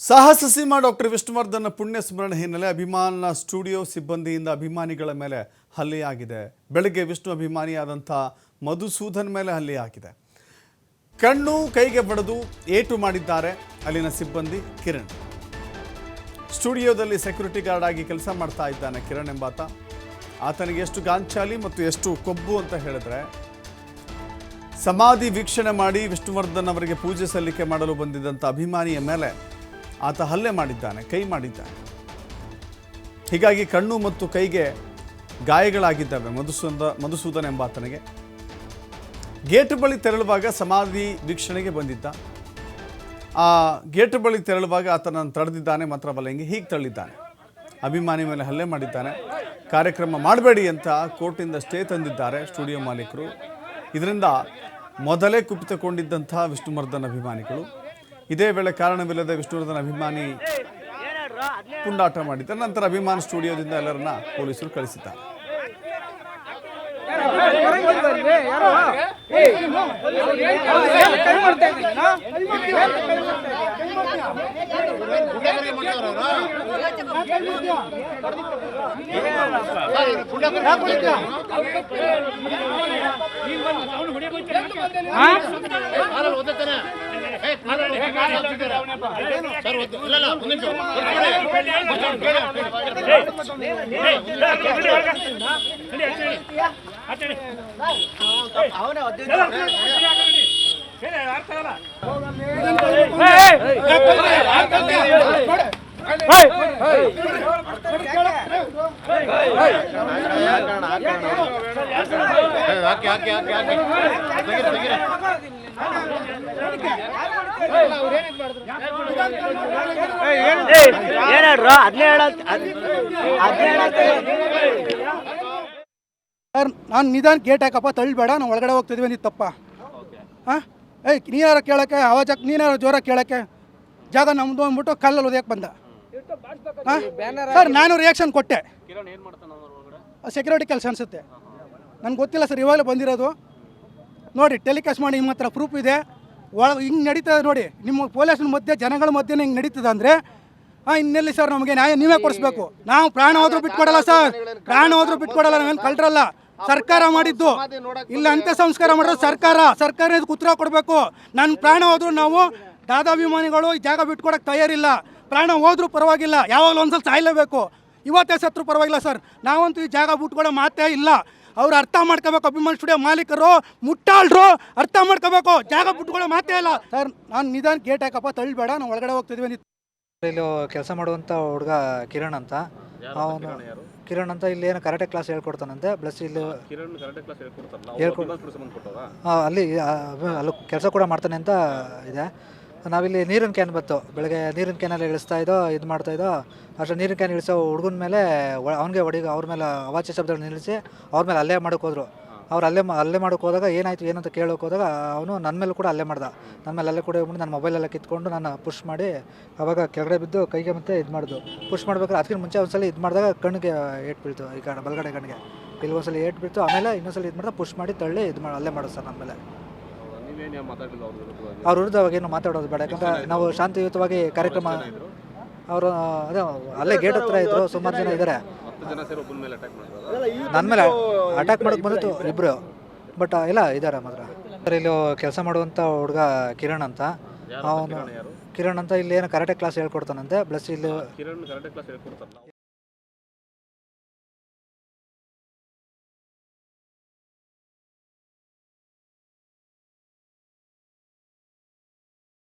ಸಾಹಸ ಸಿಂಹ ಡಾಕ್ಟರ್ ವಿಷ್ಣುವರ್ಧನ್ ಪುಣ್ಯ ಸ್ಮರಣೆ ಹಿನ್ನೆಲೆ ಅಭಿಮಾನ ಸ್ಟುಡಿಯೋ ಸಿಬ್ಬಂದಿಯಿಂದ ಅಭಿಮಾನಿಗಳ ಮೇಲೆ ಹಲ್ಲೆಯಾಗಿದೆ ಬೆಳಗ್ಗೆ ವಿಷ್ಣು ಅಭಿಮಾನಿಯಾದಂಥ ಮಧುಸೂದನ್ ಮೇಲೆ ಹಲ್ಲೆಯಾಗಿದೆ ಕಣ್ಣು ಕೈಗೆ ಬಡದು ಏಟು ಮಾಡಿದ್ದಾರೆ ಅಲ್ಲಿನ ಸಿಬ್ಬಂದಿ ಕಿರಣ್. ಸ್ಟುಡಿಯೋದಲ್ಲಿ ಸೆಕ್ಯೂರಿಟಿ ಗಾರ್ಡ್ ಆಗಿ ಕೆಲಸ ಮಾಡ್ತಾ ಇದ್ದಾನೆ ಕಿರಣ್ ಎಂಬಾತ. ಆತನಿಗೆ ಎಷ್ಟು ಗಾಂಚಾಲಿ ಮತ್ತು ಎಷ್ಟು ಕೊಬ್ಬು ಅಂತ ಹೇಳಿದ್ರೆ, ಸಮಾಧಿ ವೀಕ್ಷಣೆ ಮಾಡಿ ವಿಷ್ಣುವರ್ಧನ್ ಅವರಿಗೆ ಪೂಜೆ ಸಲ್ಲಿಕೆ ಮಾಡಲು ಬಂದಿದ್ದಂಥ ಅಭಿಮಾನಿಯ ಮೇಲೆ ಆತ ಹಲ್ಲೆ ಮಾಡಿದ್ದಾನೆ, ಕೈ ಮಾಡಿದ್ದಾನೆ. ಹೀಗಾಗಿ ಕಣ್ಣು ಮತ್ತು ಕೈಗೆ ಗಾಯಗಳಾಗಿದ್ದಾವೆ ಮಧುಸೂದ, ಮಧುಸೂದನ್ ಎಂಬಾತನಿಗೆ. ಗೇಟ್ ಬಳಿ ತೆರಳುವಾಗ ಸಮಾಧಿ ವೀಕ್ಷಣೆಗೆ ಬಂದಿದ್ದ. ಆ ಗೇಟ್ ಬಳಿ ತೆರಳುವಾಗ ಆತನನ್ನು ತಡೆದಿದ್ದಾನೆ ಮಾತ್ರವಲ್ಲ ಹಿಂಗೆ ಹೀಗೆ ತಳ್ಳಿದ್ದಾನೆ. ಅಭಿಮಾನಿ ಮೇಲೆ ಹಲ್ಲೆ ಮಾಡಿದ್ದಾನೆ. ಕಾರ್ಯಕ್ರಮ ಮಾಡಬೇಡಿ ಅಂತ ಕೋರ್ಟಿಂದ ಸ್ಟೇ ತಂದಿದ್ದಾರೆ ಸ್ಟುಡಿಯೋ ಮಾಲೀಕರು. ಇದರಿಂದ ಮೊದಲೇ ಕುಪಿತಗೊಂಡಿದ್ದಂಥ ವಿಷ್ಣುವರ್ಧನ್ ಅಭಿಮಾನಿಗಳು. ಇದೇ ವೇಳೆ ಕಾರಣವಿಲ್ಲದೆ ವಿಷ್ಣುವರ್ಧನ್ ಅಭಿಮಾನಿ ಪುಂಡಾಟ ಮಾಡಿದ್ದಾರೆ. ನಂತರ ಅಭಿಮಾನ ಸ್ಟುಡಿಯೋದಿಂದ ಎಲ್ಲರನ್ನ ಪೊಲೀಸರು ಕಳಿಸಿದ್ದಾರೆ. ಹಾಕಿ ಹಾಕಿ ಹಾಕಿ ಹಾಕಿ ಸರ್, ನಾನು ನಿಧಾನ ಗೇಟ್ ಹಾಕಪ್ಪ, ತಳ್ಳಬೇಡ ನಾವು ಒಳಗಡೆ ಹೋಗ್ತಿದ್ವಿ ಅಂದಿದ್ದು ತಪ್ಪ. ಹಾಂ? ಏಯ್ ನೀನಾರ ಕೇಳೋಕ್ಕೆ? ಆವಾಜ ನೀನಾರ ಜೋರ ಕೇಳೋಕ್ಕೆ? ಜಾಗ ನಮ್ಮದು ಅಂದ್ಬಿಟ್ಟು ಕಲ್ಲಲ್ಲಿ ಉದಯಕ್ಕೆ ಬಂದ. ಹಾಂ? ಸರ್, ನಾನು ರಿಯಾಕ್ಷನ್ ಕೊಟ್ಟೆ. ಸೆಕ್ಯೂರಿಟಿ ಕೆಲಸ ಅನಿಸುತ್ತೆ. ನನಗೆ ಗೊತ್ತಿಲ್ಲ ಸರ್, ಇವಾಗಲೇ ಬಂದಿರೋದು. ನೋಡಿ ಟೆಲಿಕಾಸ್ಟ್ ಮಾಡಿ ನಿಮ್ಮ ಹತ್ರ ಪ್ರೂಫ್ ಇದೆ. ಒಳ ಹಿಂಗೆ ನಡೀತದೆ ನೋಡಿ, ನಿಮ್ಮ ಪೊಲೀಸ್ನ ಮಧ್ಯೆ, ಜನಗಳ ಮಧ್ಯೆ ಹಿಂಗೆ ನಡೀತದೆ ಅಂದರೆ, ಹಾಂ, ಇನ್ನೆಲ್ಲಿ ಸರ್ ನಮಗೆ ನ್ಯಾಯ ನೀವೇ ಕೊಡಿಸ್ಬೇಕು? ನಾವು ಪ್ರಾಣ ಹೋದ್ರೂ ಬಿಟ್ಕೊಡಲ್ಲ ಸರ್. ಪ್ರಾಣ ಹೋದ್ರೂ ಬಿಟ್ಕೊಡಲ್ಲ, ನಾವೇನು ಕಳ್ರಲ್ಲ. ಸರ್ಕಾರ ಮಾಡಿದ್ದು. ಇಲ್ಲ ಅಂತ್ಯ ಸಂಸ್ಕಾರ ಮಾಡೋದು ಸರ್ಕಾರ ಸರ್ಕಾರ ಇದಕ್ಕೆ ಉತ್ತರ ಕೊಡಬೇಕು. ನನ್ನ ಪ್ರಾಣ ಹೋದ್ರು ನಾವು ದಾದಾಭಿಮಾನಿಗಳು ಈ ಜಾಗ ಬಿಟ್ಕೊಡಕ್ಕೆ ತಯಾರಿಲ್ಲ. ಪ್ರಾಣ ಹೋದ್ರೂ ಪರವಾಗಿಲ್ಲ. ಯಾವಾಗಲೂ ಒಂದ್ಸಲ ಸಾಯ್ಲೇಬೇಕು. ಇವತ್ತೇ ಸತ್ರು ಪರವಾಗಿಲ್ಲ ಸರ್. ನಾವಂತೂ ಈ ಜಾಗ ಬಿಟ್ಕೊಡೋ ಮಾತೇ ಇಲ್ಲ. ಅವ್ರು ಅರ್ಥ ಮಾಡ್ಕೋಬೇಕು ಅಭಿಮಾನ ಸ್ಟುಡಿಯೋ ಮಾಲೀಕರು ಮುಟ್ಟಾಳ್ರು ಅರ್ಥ ಮಾಡ್ಕೋಬೇಕು. ಜಾಗ ಬಿಟ್ಕೊಳ್ಳೋ ಮಾತೇ ಇಲ್ಲ. ಸರ್ ನಾನು ನಿಧಾನ ಗೇಟ್ ಹಾಕಪ್ಪ ತಳ್ಳಿಬೇಡ ನಾವು ಒಳಗಡೆ ಹೋಗ್ತಿದ್ವಿ. ಇಲ್ಲಿ ಕೆಲಸ ಮಾಡುವಂಥ ಹುಡುಗ ಕಿರಣ್ ಅಂತ. ಅವನು ಕಿರಣ್ ಅಂತ ಇಲ್ಲಿ ಏನು ಕರಾಟೆ ಕ್ಲಾಸ್ ಹೇಳ್ಕೊಡ್ತಾನಂತೆ. ಪ್ಲಸ್ ಇಲ್ಲಿ ಹೇಳ್ಕೊ- ಆ, ಅಲ್ಲಿ ಅಲ್ಲಿ ಕೆಲಸ ಕೂಡ ಮಾಡ್ತಾನೆ ಅಂತ ಇದೆ. ನಾವಿಲ್ಲಿ ನೀರಿನ ಕ್ಯಾನ್ ಬತ್ತು ಬೆಳಗ್ಗೆ ನೀರಿನ ಕ್ಯಾನಲ್ಲಿ ಇಳಿಸ್ತಾ ಇದ್ದೋ, ಇದು ಮಾಡ್ತಾ ಇದ್ದೋ, ಅಷ್ಟೇ ನೀರಿನ ಕ್ಯಾನ್ ಇಳಿಸೋ ಹುಡುಗನ ಮೇಲೆ ಅವನಿಗೆ ಹೊಡಿ ಅವ್ರ ಮೇಲೆ ಅವಾಚ್ಯ ಶಬ್ದಗಳು ನಿಲ್ಲಿಸಿ ಅವ್ರ ಮೇಲೆ ಅಲ್ಲೇ ಮಾಡೋಕ್ಕೋದ್ರು ಅವ್ರು ಅಲ್ಲೇ ಅಲ್ಲೇ ಮಾಡೋಕೆ ಹೋದಾಗ ಏನಾಯಿತು, ಏನಂತ ಕೇಳೋಕೆ ಹೋದಾಗ ಅವನು ನನ್ನ ಮೇಲೆ ಕೂಡ ಅಲ್ಲೇ ಮಾಡ್ದ. ನನ್ನ ಮೇಲೆ ಅಲ್ಲೇ ಕೂಡ ಹೋಗ್ಬಿಟ್ಟು ನನ್ನ ಮೊಬೈಲೆಲ್ಲ ಕಿತ್ಕೊಂಡು ನಾನು ಪುಷ್ ಮಾಡಿ ಅವಾಗ ಕೆಳಗಡೆ ಬಿದ್ದು ಕೈಗೆ ಮತ್ತೆ ಇದು ಮಾಡಿದ್ದು ಪುಷ್ ಮಾಡ್ಬೇಕಾದ್ರೆ ಅದಕ್ಕಿಂತ ಮುಂಚೆ ಒಂದ್ಸಲ ಇದು ಮಾಡಿದಾಗ ಕಣ್ಣಿಗೆ ಏಟ್ ಬೀಳ್ತು ಈ ಕಡೆ ಬಲಗಡೆ ಕಣ್ಣಿಗೆ ಇಲ್ಲಿ ಒಂದ್ಸಲ ಏಟ್ ಬಿಡ್ತು ಆಮೇಲೆ ಇನ್ನೊಂದ್ಸಲ ಇದು ಮಾಡಿದಾಗ ಪುಷ್ ಮಾಡಿ ತಳ್ಳಿ ಇದು ಮಾಡಿ ಅಲ್ಲೇ ಮಾಡೋದು ಸರ್ ನನ್ನ ಮೇಲೆ. ಅವ್ರ ವಿರುದ್ಧ ಅವಾಗ ಏನು ಮಾತಾಡೋದು ಬೇಡ. ಯಾಕಂದ್ರೆ ನಾವು ಶಾಂತಿಯುತವಾಗಿ ಕಾರ್ಯಕ್ರಮ ಅವರು ಅದೇ ಅಲ್ಲೇ ಗೇಟ್ ಹತ್ರ ಇದ್ರು ಸುಮಾರು ಜನ ಇದ್ದಾರೆ. ನನ್ನ ಮೇಲೆ ಅಟ್ಯಾಕ್ ಮಾಡಕ್ ಬಂದಿತ್ತು ಇಬ್ರು ಬಟ್ ಇಲ್ಲ ಇದ್ದಾರೆ ಮಾತ್ರ. ಇಲ್ಲಿ ಕೆಲಸ ಮಾಡುವಂಥ ಹುಡುಗ ಕಿರಣ್ ಅಂತ. ಅವನು ಕಿರಣ್ ಅಂತ ಇಲ್ಲಿ ಏನು ಕರಾಟೆ ಕ್ಲಾಸ್ ಹೇಳ್ಕೊಡ್ತಾನಂತೆ. ಪ್ಲಸ್ ಇಲ್ಲಿ